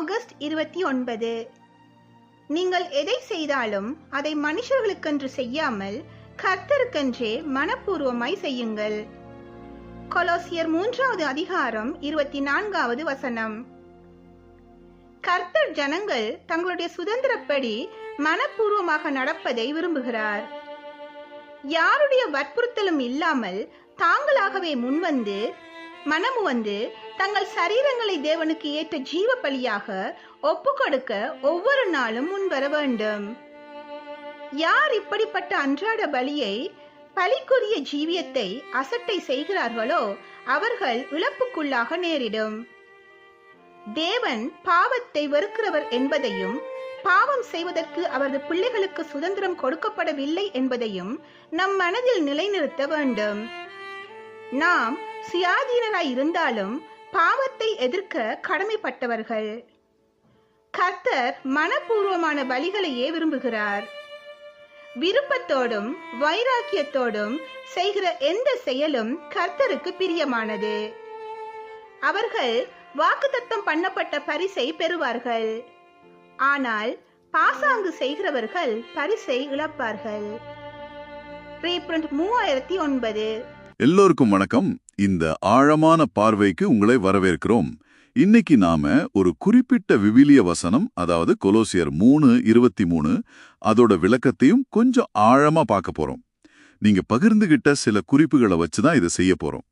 August இருபத்தி ஒன்பது. நீங்கள் எதை செய்தாலும் அதை மனுஷர்களுக்கென்று செய்யாமல் கர்த்தருக்கென்றே மனப்பூர்வமாய் செய்யுங்கள். கொலோசியர் மூன்றாவது அதிகாரம் இருபத்தி நான்காவது வசனம். கர்த்தர் ஜனங்கள் தங்களுடைய சுதந்திரப்படி மனப்பூர்வமாக நடப்பதை விரும்புகிறார். யாருடைய வற்புறுத்தலும் இல்லாமல் தாங்களாகவே முன்வந்து மனமு வந்து தங்கள் சரீரங்களை தேவனுக்கு ஏற்ற ஜீவ பலியாக ஒப்பு கொடுக்க ஒவ்வொரு நாளும் முன்வர வேண்டும். யார் இப்படிப்பட்ட அன்றாட பலியை பலிக்குரிய ஜீவியத்தை அசட்டை செய்கிறார்களோ அவர்கள் இழப்புக்குள்ளாக நேரிடும். தேவன் பாவத்தை வெறுக்கிறவர் என்பதையும் பாவம் செய்வதற்கு அவரது பிள்ளைகளுக்கு சுதந்திரம் கொடுக்கப்படவில்லை என்பதையும் நம் மனதில் நிலைநிறுத்த வேண்டும். நாம் சுயாதீனராய் இருந்தாலும் பாவத்தை எதிர்க்க கடமைப்பட்டவர்கள். கர்த்தர் மனப்பூர்வமான பலிகளையே விரும்புகிறார். விருப்பத்தோடும் வைராக்கியத்தோடும் செய்கிற எந்த செயலும் கர்த்தருக்கு பிரியமானது. அவர்கள் வாக்குத்தத்தம் பண்ணப்பட்ட பரிசை பெறுவார்கள். ஆனால் பாசாங்கு செய்கிறவர்கள் பரிசை இழப்பார்கள். மூவாயிரத்தி ஒன்பது. எல்லோருக்கும் வணக்கம். இந்த ஆழமான பார்வைக்கு உங்களை வரவேற்கிறோம். இன்னைக்கு நாம ஒரு குறிப்பிட்ட விவிலிய வசனம் அதாவது கொலோசியர் மூணு இருபத்தி மூணு அதோட விளக்கத்தையும் கொஞ்சம் ஆழமா பார்க்க போறோம். நீங்க பகிர்ந்துகிட்ட சில குறிப்புகளை வச்சு தான் இதை செய்ய போறோம்.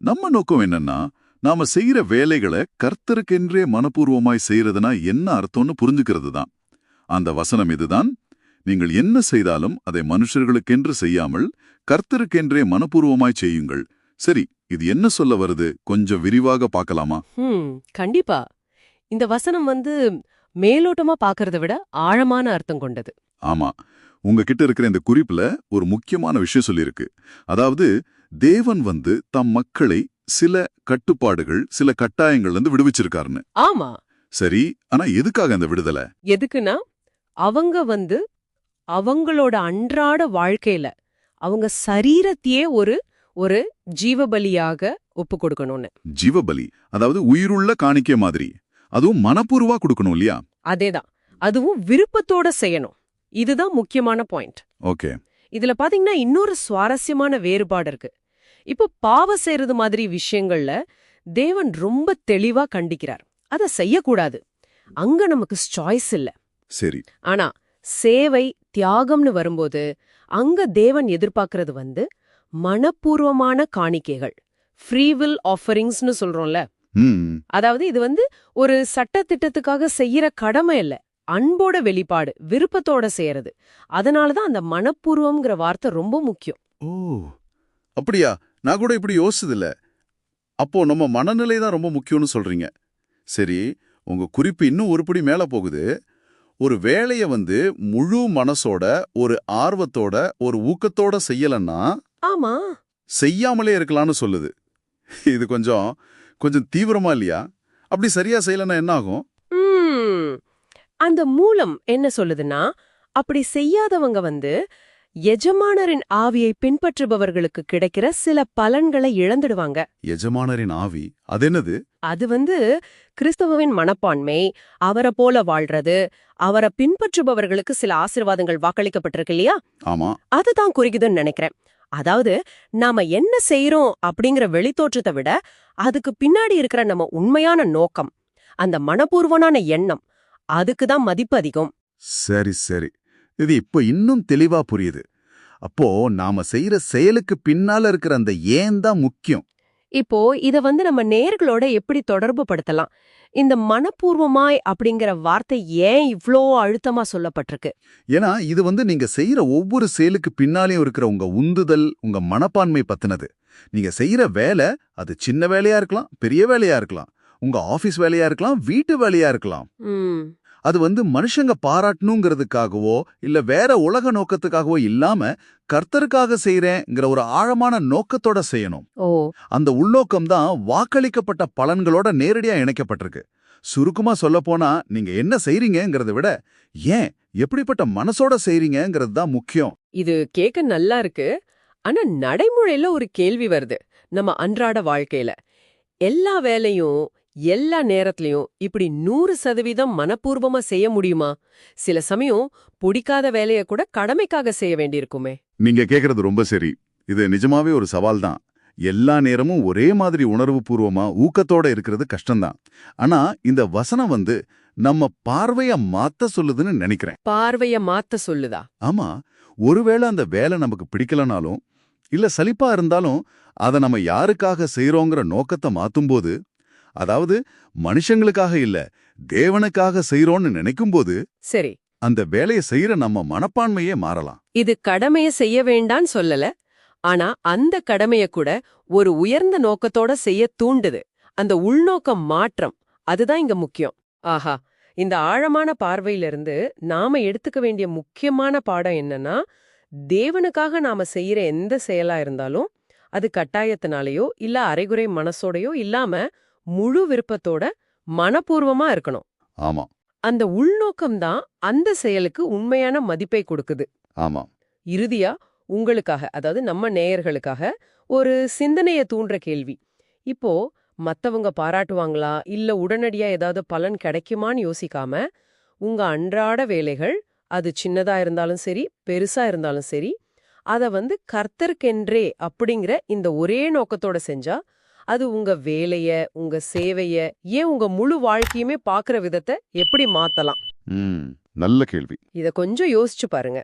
நம்ம நோக்கம் என்னன்னா நாம செய்யற வேலைகளை கர்த்தருக்கென்றே மனப்பூர்வமாய் செய்யறதுனா என்ன அர்த்தம்னு புரிஞ்சுக்கிறது தான் அந்த வசனம் இதுதான். நீங்கள் என்ன செய்தாலும் அதை மனுஷர்களுக்கென்று செய்யாமல் கர்த்தருக்கென்றே மனப்பூர்வமாய் செய்யுங்கள். சரி இது என்ன சொல்ல வருது? கொஞ்சம் விரிவாக பார்க்கலாமா? கண்டிப்பா. இந்த வசனம் வந்து மேலோட்டமா பார்க்கறத விட ஆழமான அர்த்தம் கொண்டது. ஆமா. உங்ககிட்ட இருக்கிற இந்த குறிப்புல ஒரு முக்கியமான விஷயம் சொல்லியிருக்கு. அதாவது தேவன் வந்து தம் மக்களை சில கட்டுப்பாடுகள் சில கட்டாயங்கள்ல இருந்து விடுவிச்சிருக்காருன்னு. ஆமா. சரி ஆனா எதுக்காக அந்த விடுதலை? எதுக்குன்னா அவங்க வந்து அவங்களோட அன்றாட வாழ்க்கையில அவங்க சரீரத்தையே ஒரு ஒரு ஜீவபலியாக ஒப்பு கொடுக்கணும்னு. ஜீவபலி அதாவது உயிருள்ள காணிக்கை மாதிரி. அதுவும் மனப்பூர்வா கொடுக்கணும் இல்லையா? அதேதான். அதுவும் விருப்பத்தோட செய்யணும். இதுதான் முக்கியமான பாயிண்ட் ஓகே. இதுல பாத்தீங்கன்னா இன்னொரு சுவாரஸ்யமான வேறுபாடு இருக்கு. இப்போ பாவம் செய்யறது மாதிரி விஷயங்கள்ல தேவன் ரொம்ப தெளிவா கண்டிக்கிறார். அத செய்யக்கூடாது. அங்க நமக்கு சாய்ஸ் இல்ல. சரி. ஆனா சேவை தியாகம்னு வரும்போது அங்க தேவன் எதிர்பார்க்கறது வந்து மனப்பூர்வமான காணிக்கைகள். ஃப்ரீவில் ஆஃபரிங்ஸ்னு சொல்றோம்ல. அதாவது இது வந்து ஒரு சட்டத்திட்டத்துக்காக செய்யற கடமை இல்ல. அன்போட வெளிப்பாடு விருப்பத்தோட செய்யறது. அதனாலதான் அந்த மனப்பூர்வம்ங்கிற வார்த்தை ரொம்ப முக்கியம். ஓ அப்படியா? நான் கூட இப்படி யோசிச்சதில்ல. அப்போ நம்ம மனநிலை தான் ரொம்ப முக்கியம்னு சொல்றீங்க. சரி உங்க குறிப்பு இன்னும் ஒருபடி மேல போகுது. ஒரு வேலைய வந்து முழு மனசோட ஒரு ஆர்வத்தோட ஒரு ஊக்கத்தோட செய்யலன்னா ஆமா. செய்யாமலே இருக்கலாம்னு சொல்லுது. இது கொஞ்சம் கொஞ்சம் தீவிரமா இல்லையா? அப்படி சரியா செய்யலன்னா என்ன ஆகும்? அந்த மூலம் என்ன சொல்லுதுன்னா அப்படி செய்யாதவங்க வந்து எஜமானரின் ஆவியை பின்பற்றுபவர்களுக்கு கிடைக்கிற சில பலன்களை இழந்துடுவாங்க. எஜமானரின் ஆவி அது என்னது அது வந்து கிறிஸ்தவவின் மனப்பான்மை அவரை போல வாழ்றது அவரை பின்பற்றுபவர்களுக்கு சில ஆசீர்வாதங்கள் வாக்களிக்கப்பட்டிருக்கு இல்லையா? ஆமா. அதுதான் குறிக்குதுன்னு நினைக்கிறேன். அதாவது நாம என்ன செய்றோம் அப்படிங்கிற வெளித்தோற்றத்தை விட அதுக்கு பின்னாடி இருக்கிற நம்ம உண்மையான நோக்கம் அந்த மனப்பூர்வமான எண்ணம் அதுக்கு தான் மதிப்பு அதிகம். சரி சரி. இது இப்போ இன்னும் தெளிவா புரியுது. அப்போ நாம செய்யற செயலுக்கு பின்னால இருக்கிற அந்த ஏன் தான் முக்கியம். இப்போ இத வந்து நம்ம நேர்களோட எப்படி தொடர்பு படுத்தலாம்? இந்த மனப்பூர்வமாய் அப்படிங்கிற வார்த்தை ஏன் இவ்ளோ அழுத்தமா சொல்லப்பட்டிருக்கு? ஏன்னா இது வந்து நீங்க செய்யற ஒவ்வொரு செயலுக்கு பின்னாலையும் இருக்கிற உங்க உந்துதல் உங்க மனப்பான்மை பத்தினது. நீங்க செய்யற வேலை அது சின்ன வேலையா இருக்கலாம் பெரிய வேலையா இருக்கலாம். உங்க ஆபீஸ் வேலையா இருக்கலாம் வீட்டு வேலையா இருக்கலாம். அது வந்து மனுஷங்க பாராட்டணுங்கிறதுக்காகவோ இல்ல வேற உலக நோக்கத்துக்காகவோ இல்லாம கர்த்தருக்காக செய்யறேங்கிற ஒரு ஆழமான நோக்கத்தோட செய்யணும். ஓ. அந்த உள்நோக்கம் தான் வாக்களிக்கப்பட்ட பலன்களோட நேரடியா இணைக்கப்பட்டிருக்கு. சுருக்கமா சொல்லப்போனா நீங்க என்ன செய்றீங்கங்கிறத விட ஏன் எப்படிப்பட்ட மனசோட செய்றீங்கங்கிறது தான் முக்கியம். இது கேட்க நல்லா இருக்கு. ஆனா நடைமுறையில ஒரு கேள்வி வருது நம்ம அன்றாட வாழ்க்கையில. எல்லா வேலையும் எல்லா நேரத்திலயும் இப்படி நூறு சதவீதம் மனப்பூர்வமா செய்ய முடியுமா? சில சமயம் பிடிக்காத வேலைய கூட கடமைக்காக செய்ய வேண்டியிருக்குமே. நீங்க கேக்குறது ரொம்ப சரி. இது நிஜமாவே ஒரு சவால் தான். எல்லா நேரமும் ஒரே மாதிரி உணர்வு பூர்வமா ஊக்கத்தோட இருக்கிறது கஷ்டம்தான். ஆனா இந்த வசனம் வந்து நம்ம பார்வைய மாத்த சொல்லுதுன்னு நினைக்கிறேன். பார்வைய மாத்த சொல்லுதா? ஆமா. ஒருவேளை அந்த வேலை நமக்கு பிடிக்கலனாலும் இல்ல சலிப்பா இருந்தாலும் அதை நம்ம யாருக்காக செய்றோங்கிற நோக்கத்தை மாத்தும்போது அதாவது மனுஷங்களுக்காக இல்ல தேவனுக்காக செய்றோம்னு நினைக்கும்போது சரி. அந்த வேலையை செய்யற நம்ம மனப்பான்மையே மாறலாம். இது கடமைய செய்ய வேண்டான்னு சொல்லல ஆனா அந்த கடமைய கூட ஒரு உயர்ந்த நோக்கத்தோட செய்ய தூண்டுது. அந்த உள்நோக்கம் மாற்றம் அதுதான் இங்க முக்கியம். ஆஹா இந்த ஆழமான பார்வையிலிருந்து நாம எடுத்துக்க வேண்டிய முக்கியமான பாடம் என்னன்னா தேவனுக்காக நாம செய்யற எந்த செயலா இருந்தாலும் அது கட்டாயத்தினாலேயோ இல்ல அரைகுறை மனசோடையோ இல்லாம முழு விருப்பத்தோட மனப்பூர்வமா இருக்கணும். ஆமா. அந்த உள்நோக்கம் தான் அந்த செயலுக்கு உண்மையான மதிப்பை கொடுக்குது. ஆமா. இறுதியா உங்களுக்காக அதாவது நம்ம நேயர்களுக்காக ஒரு சிந்தனைய தூண்டுற கேள்வி. இப்போ மத்தவங்க பாராட்டுவாங்களா? இல்ல உடனடியா ஏதாவது பலன் கிடைக்குமான்னு யோசிக்காம உங்க அன்றாட வேலைகள் அது சின்னதா இருந்தாலும் சரி பெருசா இருந்தாலும் சரி அத வந்து கர்த்தருக்கென்றே அப்படிங்கிற இந்த ஒரே நோக்கத்தோட செஞ்சா அது உங்க வேலைய உங்க சேவைய ஏன் உங்க முழு வாழ்க்கையுமே பாக்குற விதத்தை எப்படி மாத்தலாம்? நல்ல கேள்வி. இத கொஞ்சம் யோசிச்சு பாருங்க.